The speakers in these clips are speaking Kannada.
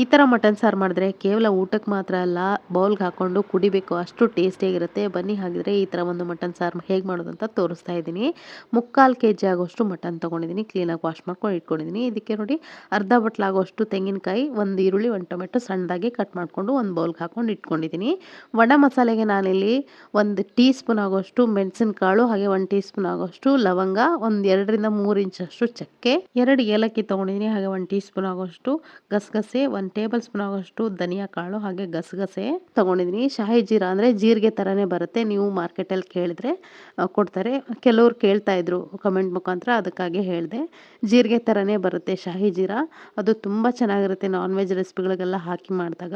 ಈ ಥರ ಮಟನ್ ಸಾರು ಮಾಡಿದ್ರೆ ಕೇವಲ ಊಟಕ್ಕೆ ಮಾತ್ರ ಅಲ್ಲ, ಬೌಲ್ಗೆ ಹಾಕ್ಕೊಂಡು ಕುಡಿಬೇಕು ಅಷ್ಟು ಟೇಸ್ಟಿಯಾಗಿರುತ್ತೆ ಬನ್ನಿ ಹಾಗಿದ್ರೆ ಈ ಥರ ಒಂದು ಮಟನ್ ಸಾರು ಹೇಗೆ ಮಾಡೋದು ಅಂತ ತೋರಿಸ್ತಾ ಇದ್ದೀನಿ. ಮುಕ್ಕಾಲು ಕೆ ಜಿ ಆಗೋಷ್ಟು ಮಟನ್ ತೊಗೊಂಡಿದ್ದೀನಿ. ಕ್ಲೀನಾಗಿ ವಾಶ್ ಮಾಡ್ಕೊಂಡು ಇಟ್ಕೊಂಡಿದ್ದೀನಿ. ಇದಕ್ಕೆ ನೋಡಿ ಅರ್ಧ ಬಟ್ಲಾಗೋಷ್ಟು ತೆಂಗಿನಕಾಯಿ, ಒಂದು ಈರುಳ್ಳಿ, ಒಂದು ಟೊಮೆಟೊ ಸಣ್ಣದಾಗಿ ಕಟ್ ಮಾಡಿಕೊಂಡು ಒಂದು ಬೌಲ್ಗೆ ಹಾಕ್ಕೊಂಡು ಇಟ್ಕೊಂಡಿದ್ದೀನಿ. ಒಣ ಮಸಾಲೆಗೆ ನಾನಿಲ್ಲಿ ಒಂದು ಟೀ ಸ್ಪೂನ್ ಆಗೋಷ್ಟು ಮೆಣಸಿನಕಾಳು, ಹಾಗೆ ಒಂದು ಟೀ ಸ್ಪೂನ್ ಆಗೋಷ್ಟು ಲವಂಗ, ಒಂದು ಎರಡರಿಂದ ಮೂರು ಇಂಚಷ್ಟು ಚಕ್ಕೆ, ಎರಡು ಏಲಕ್ಕಿ ತೊಗೊಂಡಿದ್ದೀನಿ. ಹಾಗೆ ಒಂದು ಟೀ ಸ್ಪೂನ್ ಆಗೋಷ್ಟು ಗಸಗಸೆ, ಒಂದು ಟೇಬಲ್ ಸ್ಪೂನ್ ಆಗೋಷ್ಟು ಧನಿಯಾ ಕಾಳು ಹಾಗೆ ಗಸಗಸೆ ತೊಗೊಂಡಿದ್ದೀನಿ. ಶಾಹಿ ಜೀರಾ ಅಂದರೆ ಜೀರಿಗೆ ಥರನೇ ಬರುತ್ತೆ. ನೀವು ಮಾರ್ಕೆಟಲ್ಲಿ ಕೇಳಿದ್ರೆ ಕೊಡ್ತಾರೆ. ಕೆಲವ್ರು ಕೇಳ್ತಾ ಇದ್ರು ಕಮೆಂಟ್ ಮುಖಾಂತರ ಅದಕ್ಕಾಗಿ ಹೇಳಿದೆ. ಜೀರಿಗೆ ಥರನೇ ಬರುತ್ತೆ ಶಾಹಿ ಜೀರಾ. ಅದು ತುಂಬ ಚೆನ್ನಾಗಿರುತ್ತೆ ನಾನ್ ವೆಜ್ ರೆಸಿಪಿಗಳಿಗೆಲ್ಲ ಹಾಕಿ ಮಾಡಿದಾಗ.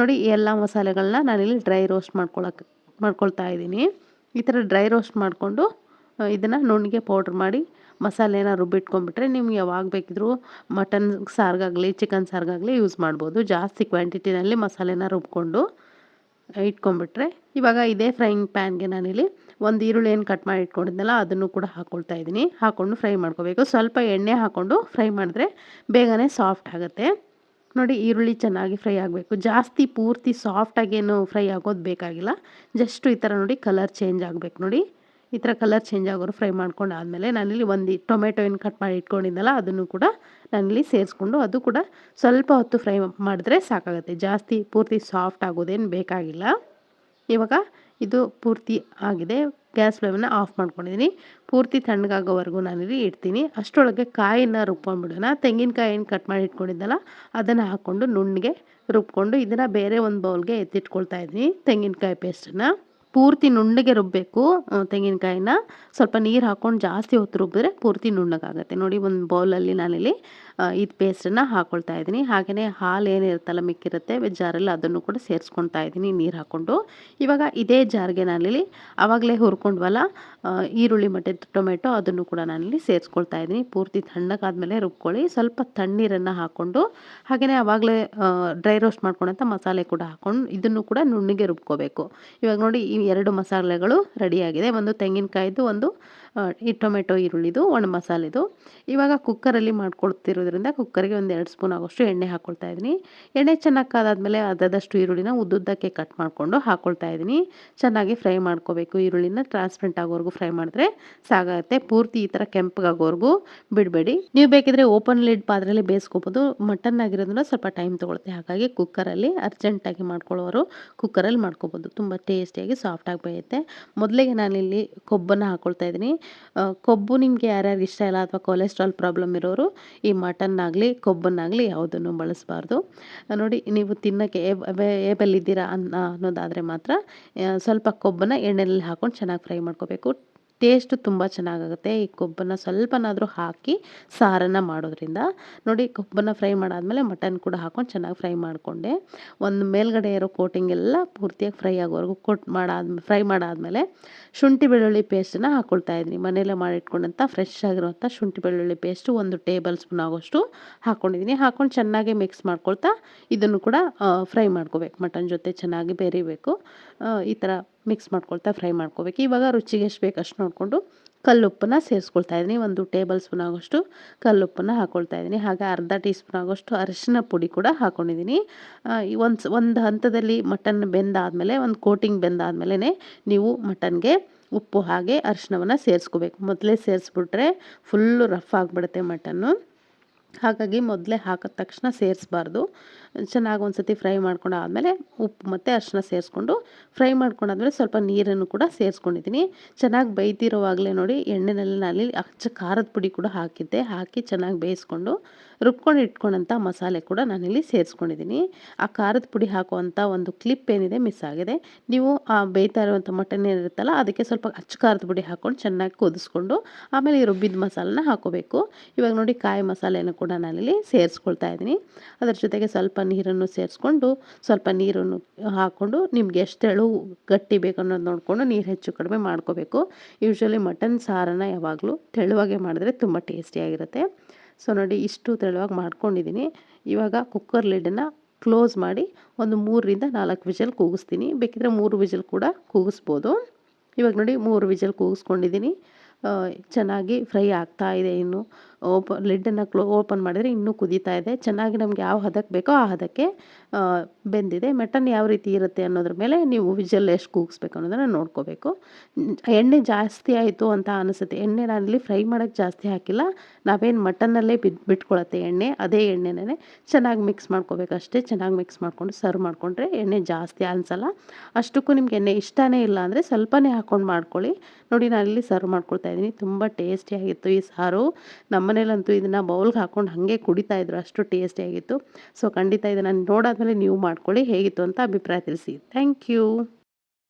ನೋಡಿ ಎಲ್ಲ ಮಸಾಲೆಗಳನ್ನ ನಾನಿಲ್ಲಿ ಡ್ರೈ ರೋಸ್ಟ್ ಮಾಡ್ಕೊಳಕ್ಕೆ ಮಾಡ್ಕೊಳ್ತಾ ಇದ್ದೀನಿ. ಈ ಥರ ಡ್ರೈ ರೋಸ್ಟ್ ಮಾಡಿಕೊಂಡು ಇದನ್ನು ನುಣ್ಣಗೆ ಪೌಡ್ರ್ ಮಾಡಿ ಮಸಾಲೆನ ರುಬ್ಬಿಟ್ಕೊಂಡ್ಬಿಟ್ರೆ ನಿಮ್ಗೆ ಯಾವಾಗ ಬೇಕಿದ್ರೂ ಮಟನ್ ಸಾರಿಗಾಗಲಿ ಚಿಕನ್ ಸಾರಿಗಾಗಲಿ ಯೂಸ್ ಮಾಡ್ಬೋದು. ಜಾಸ್ತಿ ಕ್ವಾಂಟಿಟಿನಲ್ಲಿ ಮಸಾಲೆನ ರುಬ್ಕೊಂಡು ಇಟ್ಕೊಂಡ್ಬಿಟ್ರೆ ಇವಾಗ ಇದೇ ಫ್ರೈಯಿಂಗ್ ಪ್ಯಾನ್ಗೆ ನಾನಿಲ್ಲಿ ಒಂದು ಈರುಳ್ಳಿ ಏನು ಕಟ್ ಮಾಡಿ ಇಟ್ಕೊಂಡಿದ್ನಲ್ಲ, ಅದನ್ನು ಕೂಡ ಹಾಕ್ಕೊಳ್ತಾ ಇದ್ದೀನಿ. ಹಾಕ್ಕೊಂಡು ಫ್ರೈ ಮಾಡ್ಕೋಬೇಕು. ಸ್ವಲ್ಪ ಎಣ್ಣೆ ಹಾಕ್ಕೊಂಡು ಫ್ರೈ ಮಾಡಿದ್ರೆ ಬೇಗನೆ ಸಾಫ್ಟ್ ಆಗುತ್ತೆ. ನೋಡಿ, ಈರುಳ್ಳಿ ಚೆನ್ನಾಗಿ ಫ್ರೈ ಆಗಬೇಕು. ಜಾಸ್ತಿ ಪೂರ್ತಿ ಸಾಫ್ಟಾಗೇನು ಫ್ರೈ ಆಗೋದು ಬೇಕಾಗಿಲ್ಲ. ಜಸ್ಟ್ ಈ ಥರ ನೋಡಿ ಕಲರ್ ಚೇಂಜ್ ಆಗಬೇಕು ನೋಡಿ. ಈ ಥರ ಕಲರ್ ಚೇಂಜ್ ಆಗೋರು ಫ್ರೈ ಮಾಡ್ಕೊಂಡು ಆದಮೇಲೆ ನಾನಿಲ್ಲಿ ಒಂದು ಟೊಮೆಟೊ ಏನು ಕಟ್ ಮಾಡಿ ಇಟ್ಕೊಂಡಿದ್ದಲ್ಲ ಅದನ್ನು ಕೂಡ ನಾನಿಲ್ಲಿ ಸೇರಿಸ್ಕೊಂಡು ಅದು ಕೂಡ ಸ್ವಲ್ಪ ಹೊತ್ತು ಫ್ರೈ ಮಾಡಿದ್ರೆ ಸಾಕಾಗುತ್ತೆ. ಜಾಸ್ತಿ ಪೂರ್ತಿ ಸಾಫ್ಟ್ ಆಗೋದೇನು ಬೇಕಾಗಿಲ್ಲ. ಇವಾಗ ಇದು ಪೂರ್ತಿ ಆಗಿದೆ. ಗ್ಯಾಸ್ ಫ್ಲೇಮನ್ನ ಆಫ್ ಮಾಡ್ಕೊಂಡಿದ್ದೀನಿ ಪೂರ್ತಿ ತಣ್ಣಗಾಗೋವರೆಗೂ ನಾನಿಲ್ಲಿ ಇಡ್ತೀನಿ. ಅಷ್ಟರೊಳಗೆ ಕಾಯಿನ ರುಬ್ಕೊಂಡ್ಬಿಡೋಣ ತೆಂಗಿನಕಾಯಿ ಏನು ಕಟ್ ಮಾಡಿ ಇಟ್ಕೊಂಡಿದ್ದಲ್ಲ, ಅದನ್ನು ಹಾಕ್ಕೊಂಡು ನುಣ್ಣಗೆ ರುಬ್ಕೊಂಡು ಇದನ್ನು ಬೇರೆ ಒಂದು ಬೌಲ್ಗೆ ಎತ್ತಿಟ್ಕೊಳ್ತಾ ಇದ್ದೀನಿ ತೆಂಗಿನಕಾಯಿ ಪೇಸ್ಟನ್ನು ಪೂರ್ತಿ ನುಣ್ಣಗೆ ರುಬ್ಬಬೇಕು ತೆಂಗಿನಕಾಯಿನ. ಸ್ವಲ್ಪ ನೀರು ಹಾಕ್ಕೊಂಡು ಜಾಸ್ತಿ ಹೊತ್ತು ರುಬ್ಬಿದ್ರೆ ಪೂರ್ತಿ ನುಣ್ಣಗಾಗುತ್ತೆ. ನೋಡಿ, ಒಂದು ಬೌಲಲ್ಲಿ ನಾನಿಲ್ಲಿ ಇದು ಪೇಸ್ಟನ್ನು ಹಾಕ್ಕೊಳ್ತಾ ಇದ್ದೀನಿ. ಹಾಗೆಯೇ ಹಾಲು ಏನಿರುತ್ತಲ್ಲ ಮಿಕ್ಕಿರುತ್ತೆ. ಜಾರಲ್ಲಿ ಅದನ್ನು ಕೂಡ ಸೇರಿಸ್ಕೊಳ್ತಾ ಇದ್ದೀನಿ ನೀರು ಹಾಕ್ಕೊಂಡು ಇವಾಗ ಇದೇ ಜಾರ್ಗೆ ನಾನಿಲ್ಲಿ ಆವಾಗಲೇ ಹುರ್ಕೊಂಡ್ವಲ್ಲ ಈರುಳ್ಳಿ ಮತ್ತು ಟೊಮೆಟೊ ಅದನ್ನು ಕೂಡ ನಾನಿಲ್ಲಿ ಸೇರಿಸ್ಕೊಳ್ತಾ ಇದ್ದೀನಿ. ಪೂರ್ತಿ ತಣ್ಣಗಾದ್ಮೇಲೆ ರುಬ್ಕೊಳ್ಳಿ. ಸ್ವಲ್ಪ ತಣ್ಣೀರನ್ನು ಹಾಕ್ಕೊಂಡು ಹಾಗೆಯೇ ಆವಾಗಲೇ ಡ್ರೈ ರೋಸ್ಟ್ ಮಾಡ್ಕೊಂಡಂಥ ಮಸಾಲೆ ಕೂಡ ಹಾಕ್ಕೊಂಡು ಇದನ್ನು ಕೂಡ ನುಣ್ಣಗೆ ರುಬ್ಕೋಬೇಕು. ಇವಾಗ ನೋಡಿ ಎರಡು ಮಸಾಲೆಗಳು ರೆಡಿಯಾಗಿದೆ. ಒಂದು ತೆಂಗಿನಕಾಯಿದು ಒಂದು ಈ ಟೊಮೆಟೊ, ಈರುಳ್ಳಿದು, ಒಣ ಮಸಾಲೆದು. ಇವಾಗ ಕುಕ್ಕರಲ್ಲಿ ಮಾಡ್ಕೊಳ್ತಿರೋದ್ರಿಂದ ಕುಕ್ಕರಿಗೆ ಒಂದು ಎರಡು ಸ್ಪೂನ್ ಆಗೋಷ್ಟು ಎಣ್ಣೆ ಹಾಕ್ಕೊಳ್ತಾ ಇದ್ದೀನಿ. ಎಣ್ಣೆ ಚೆನ್ನಾಗಿ ಕಾದಾದಮೇಲೆ ಅದಾದಷ್ಟು ಈರುಳ್ಳಿನ ಉದ್ದುದ್ದಕ್ಕೆ ಕಟ್ ಮಾಡಿಕೊಂಡು ಹಾಕ್ಕೊಳ್ತಾ ಇದ್ದೀನಿ. ಚೆನ್ನಾಗಿ ಫ್ರೈ ಮಾಡ್ಕೋಬೇಕು. ಈರುಳ್ಳಿನ ಟ್ರಾನ್ಸ್ಪರೆಂಟ್ ಆಗೋವರೆಗೂ ಫ್ರೈ ಮಾಡಿದ್ರೆ ಸಾಗುತ್ತೆ ಪೂರ್ತಿ ಈ ಥರ ಕೆಂಪಗಾಗೋವರೆಗೂ ಬಿಡಬೇಡಿ. ನೀವು ಬೇಕಿದ್ರೆ ಓಪನ್ ಲಿಡ್ ಪಾತ್ರೆಯಲ್ಲಿ ಬೇಯಿಸ್ಕೋಬೋದು. ಮಟನ್ ಆಗಿರೋದ್ರಿಂದ ಸ್ವಲ್ಪ ಟೈಮ್ ತೊಗೊಳುತ್ತೆ. ಹಾಗಾಗಿ ಕುಕ್ಕರಲ್ಲಿ ಅರ್ಜೆಂಟಾಗಿ ಮಾಡ್ಕೊಳ್ಳೋರು ಕುಕ್ಕರಲ್ಲಿ ಮಾಡ್ಕೋಬೋದು. ತುಂಬ ಟೇಸ್ಟಿಯಾಗಿ ಸಾಫ್ಟಾಗಿ ಬೇಯುತ್ತೆ. ಮೊದಲಿಗೆ ನಾನಿಲ್ಲಿ ಕೊಬ್ಬನ್ನು ಹಾಕ್ಕೊಳ್ತಾ ಇದ್ದೀನಿ. ಕೊಬ್ಬು ನಿಮಗೆ ಯಾರ್ಯಾರು ಇಷ್ಟ ಇಲ್ಲ ಅಥವಾ ಕೊಲೆಸ್ಟ್ರಾಲ್ ಪ್ರಾಬ್ಲಮ್ ಇರೋರು, ಈ ಮಟನ್ನಾಗಲಿ ಕೊಬ್ಬನ್ನಾಗಲಿ ಯಾವುದನ್ನು ಬಳಸಬಾರ್ದು. ನೋಡಿ, ನೀವು ತಿನ್ನೋಕ್ಕೆ ಏಬಲ್ ಇದ್ದೀರಾ ಅನ್ನ ಅನ್ನೋದಾದರೆ ಮಾತ್ರ ಸ್ವಲ್ಪ ಕೊಬ್ಬನ್ನು ಎಣ್ಣೆಯಲ್ಲಿ ಹಾಕ್ಕೊಂಡು ಚೆನ್ನಾಗಿ ಫ್ರೈ ಮಾಡ್ಕೋಬೇಕು. ಟೇಸ್ಟು ತುಂಬ ಚೆನ್ನಾಗಾಗುತ್ತೆ. ಈ ಕೊಬ್ಬನ್ನು ಸ್ವಲ್ಪನಾದರೂ ಹಾಕಿ ಸಾರನ್ನು ಮಾಡೋದ್ರಿಂದ. ನೋಡಿ ಕೊಬ್ಬನ್ನು ಫ್ರೈ ಮಾಡಾದಮೇಲೆ ಮಟನ್ ಕೂಡ ಹಾಕೊಂಡು ಚೆನ್ನಾಗಿ ಫ್ರೈ ಮಾಡಿಕೊಂಡೆ. ಒಂದು ಮೇಲ್ಗಡೆ ಇರೋ ಕೋಟಿಂಗ್ ಎಲ್ಲ ಪೂರ್ತಿಯಾಗಿ ಫ್ರೈ ಆಗೋವರೆಗೂ ಕೊಟ್ ಮಾಡಾದ, ಫ್ರೈ ಮಾಡಾದಮೇಲೆ ಶುಂಠಿ ಬೆಳ್ಳುಳ್ಳಿ ಪೇಸ್ಟನ್ನು ಹಾಕ್ಕೊಳ್ತಾ ಇದ್ದೀನಿ ಮನೆಯಲ್ಲೇ ಮಾಡಿಟ್ಕೊಂಡಂಥ ಫ್ರೆಶ್ ಆಗಿರುವಂಥ ಶುಂಠಿ ಬೆಳ್ಳುಳ್ಳಿ ಪೇಸ್ಟು ಒಂದು ಟೇಬಲ್ ಸ್ಪೂನ್ ಆಗೋಷ್ಟು ಹಾಕ್ಕೊಂಡಿದ್ದೀನಿ ಹಾಕ್ಕೊಂಡು ಚೆನ್ನಾಗಿ ಮಿಕ್ಸ್ ಮಾಡ್ಕೊಳ್ತಾ ಇದನ್ನು ಕೂಡ ಫ್ರೈ ಮಾಡ್ಕೋಬೇಕು. ಮಟನ್ ಜೊತೆ ಚೆನ್ನಾಗಿ ಬೆರಿಬೇಕು. ಈ ಥರ ಮಿಕ್ಸ್ ಮಾಡ್ಕೊಳ್ತಾ ಫ್ರೈ ಮಾಡ್ಕೋಬೇಕು. ಇವಾಗ ರುಚಿಗೆ ಎಷ್ಟು ಬೇಕು ಅಷ್ಟು ನೋಡಿಕೊಂಡು ಕಲ್ಲುಪ್ಪನ್ನ ಸೇರಿಸ್ಕೊಳ್ತಾ ಇದ್ದೀನಿ ಒಂದು ಟೇಬಲ್ ಸ್ಪೂನ್ ಆಗೋಷ್ಟು ಕಲ್ಲುಪ್ಪನ್ನು ಹಾಕ್ಕೊಳ್ತಾ ಇದ್ದೀನಿ ಹಾಗೆ ಅರ್ಧ ಟೀ ಸ್ಪೂನ್ ಆಗೋಷ್ಟು ಅರಿಶಿನ ಪುಡಿ ಕೂಡ ಹಾಕ್ಕೊಂಡಿದ್ದೀನಿ ಒಂದು ಒಂದು ಹಂತದಲ್ಲಿ ಮಟನ್ ಬೆಂದಾದಮೇಲೆ, ಒಂದು ಕೋಟಿಂಗ್ ಬೆಂದಾದ್ಮೇಲೆ ನೀವು ಮಟನ್ಗೆ ಉಪ್ಪು ಹಾಗೆ ಅರಿಶಿನವನ್ನು ಸೇರಿಸ್ಕೋಬೇಕು. ಮೊದಲೇ ಸೇರಿಸ್ಬಿಟ್ರೆ ಫುಲ್ಲು ರಫ್ ಆಗಿಬಿಡುತ್ತೆ ಮಟನ್ನು. ಹಾಗಾಗಿ ಮೊದಲೇ ಹಾಕಿದ ತಕ್ಷಣ ಸೇರಿಸ್ಬಾರ್ದು. ಚೆನ್ನಾಗಿ ಒಂದು ಸತಿ ಫ್ರೈ ಮಾಡ್ಕೊಂಡು ಆದಮೇಲೆ ಉಪ್ಪು ಮತ್ತು ಅರಿಶಿನ ಸೇರಿಸ್ಕೊಂಡು ಫ್ರೈ ಮಾಡ್ಕೊಂಡಾದ್ಮೇಲೆ ಸ್ವಲ್ಪ ನೀರನ್ನು ಕೂಡ ಸೇರಿಸ್ಕೊಂಡಿದ್ದೀನಿ. ಚೆನ್ನಾಗಿ ಬೇಯ್ತಿರೋವಾಗಲೇ ನೋಡಿ ಎಣ್ಣೆನಲ್ಲಿ ನಾನು ಅಚ್ಚ ಖಾರದ ಪುಡಿ ಕೂಡ ಹಾಕಿದ್ದೆ. ಹಾಕಿ ಚೆನ್ನಾಗಿ ಬೇಯಿಸ್ಕೊಂಡು ರುಬ್ಕೊಂಡು ಇಟ್ಕೊಂಡಂಥ ಮಸಾಲೆ ಕೂಡ ನಾನಿಲ್ಲಿ ಸೇರಿಸ್ಕೊಂಡಿದ್ದೀನಿ. ಆ ಖಾರದ ಪುಡಿ ಹಾಕುವಂಥ ಒಂದು ಕ್ಲಿಪ್ ಏನಿದೆ ಮಿಸ್ ಆಗಿದೆ. ನೀವು ಆ ಬೇಯ್ತಾ ಇರುವಂಥ ಮಟನ್ ಏನಿರುತ್ತಲ್ಲ ಅದಕ್ಕೆ ಸ್ವಲ್ಪ ಅಚ್ಚ ಖಾರದ ಪುಡಿ ಹಾಕ್ಕೊಂಡು ಚೆನ್ನಾಗಿ ಕುದಿಸ್ಕೊಂಡು ಆಮೇಲೆ ಈ ರುಬ್ಬಿದ ಮಸಾಲನ ಹಾಕೋಬೇಕು. ಇವಾಗ ನೋಡಿ ಕಾಯಿ ಮಸಾಲೆಯನ್ನು ಕೂಡ ನಾನಿಲ್ಲಿ ಸೇರಿಸ್ಕೊಳ್ತಾ ಇದ್ದೀನಿ. ಅದರ ಜೊತೆಗೆ ಸ್ವಲ್ಪ ನೀರನ್ನು ಸೇರಿಸ್ಕೊಂಡು, ಸ್ವಲ್ಪ ನೀರನ್ನು ಹಾಕ್ಕೊಂಡು ನಿಮ್ಗೆ ಎಷ್ಟು ಎಳು ಗಟ್ಟಿ ಬೇಕು ಅನ್ನೋದು ನೋಡಿಕೊಂಡು ನೀರು ಹೆಚ್ಚು ಕಡಿಮೆ ಮಾಡ್ಕೋಬೇಕು. ಯೂಶ್ವಲಿ ಮಟನ್ ಸಾರನ್ನು ಯಾವಾಗಲೂ ತೆಳುವಾಗೆ ಮಾಡಿದ್ರೆ ತುಂಬ ಟೇಸ್ಟಿಯಾಗಿರುತ್ತೆ ಸೊ ನೋಡಿ ಇಷ್ಟು ತೆಳುವಾಗಿ ಮಾಡ್ಕೊಂಡಿದ್ದೀನಿ. ಇವಾಗ ಕುಕ್ಕರ್ ಲಿಡನ್ನು ಕ್ಲೋಸ್ ಮಾಡಿ ಒಂದು ಮೂರರಿಂದ ನಾಲ್ಕು ವಿಜಲ್ ಕೂಗಿಸ್ತೀನಿ. ಬೇಕಿದ್ರೆ ಮೂರು ವಿಜಲ್ ಕೂಡ ಕೂಗಿಸ್ಬೋದು. ಇವಾಗ ನೋಡಿ ಮೂರು ವಿಜಲ್ ಕೂಗಿಸ್ಕೊಂಡಿದ್ದೀನಿ. ಚೆನ್ನಾಗಿ ಫ್ರೈ ಆಗ್ತಾ ಇದೆ ಇನ್ನು. ಓಪ, ಲಿಡ್ಡನ್ನು ಕ್ಲೋ, ಓಪನ್ ಮಾಡಿದರೆ ಇನ್ನೂ ಕುದೀತಾ ಇದೆ. ಚೆನ್ನಾಗಿ ನಮ್ಗೆ ಯಾವ ಹದಕ್ಕೆ ಬೇಕೋ ಆ ಹದಕ್ಕೆ ಬೆಂದಿದೆ. ಮಟನ್ ಯಾವ ರೀತಿ ಇರುತ್ತೆ ಅನ್ನೋದ್ರ ಮೇಲೆ ನೀವು ವಿಜಲ್ ಎಷ್ಟು ಕೂಗಿಸ್ಬೇಕು ಅನ್ನೋದನ್ನು ನೋಡ್ಕೋಬೇಕು. ಎಣ್ಣೆ ಜಾಸ್ತಿ ಆಯಿತು ಅಂತ ಅನಿಸುತ್ತೆ. ಎಣ್ಣೆ ನಾನಿಲ್ಲಿ ಫ್ರೈ ಮಾಡೋಕ್ಕೆ ಜಾಸ್ತಿ ಹಾಕಿಲ್ಲ. ನಾವೇನು ಮಟನ್ನಲ್ಲೇ ಬಿದ್ದು ಬಿಟ್ಕೊಳತ್ತೆ ಎಣ್ಣೆ, ಅದೇ ಎಣ್ಣೆನೇ ಚೆನ್ನಾಗಿ ಮಿಕ್ಸ್ ಮಾಡ್ಕೋಬೇಕು ಅಷ್ಟೇ. ಚೆನ್ನಾಗಿ ಮಿಕ್ಸ್ ಮಾಡಿಕೊಂಡು ಸರ್ವ್ ಮಾಡಿಕೊಂಡ್ರೆ ಎಣ್ಣೆ ಜಾಸ್ತಿ ಅನಿಸಲ್ಲ. ಅಷ್ಟಕ್ಕೂ ನಿಮ್ಗೆ ಎಣ್ಣೆ ಇಷ್ಟನೇ ಇಲ್ಲ ಅಂದರೆ ಸ್ವಲ್ಪನೇ ಹಾಕ್ಕೊಂಡು ಮಾಡ್ಕೊಳ್ಳಿ. ನೋಡಿ ನಾನಿಲ್ಲಿ ಸರ್ವ್ ಮಾಡ್ಕೊಳ್ತಾ ಇದ್ದೀನಿ. ತುಂಬ ಟೇಸ್ಟಿಯಾಗಿತ್ತು ಈ ಸಾರು. ನಮ್ಮನೇಲಂತೂ ಇದನ್ನು ಬೌಲ್ಗೆ ಹಾಕ್ಕೊಂಡು ಹಾಗೆ ಕುಡಿತಾಯಿದ್ರು ಅಷ್ಟು ಟೇಸ್ಟಿಯಾಗಿತ್ತು ಸೊ ಖಂಡಿತ ಇದನ್ನು ನೋಡಾದ್ಮೇಲೆ ನೀವು ಮಾಡ್ಕೊಳ್ಳಿ ಹೇಗಿತ್ತು ಅಂತ ಅಭಿಪ್ರಾಯ ತಿಳಿಸಿ. Thank you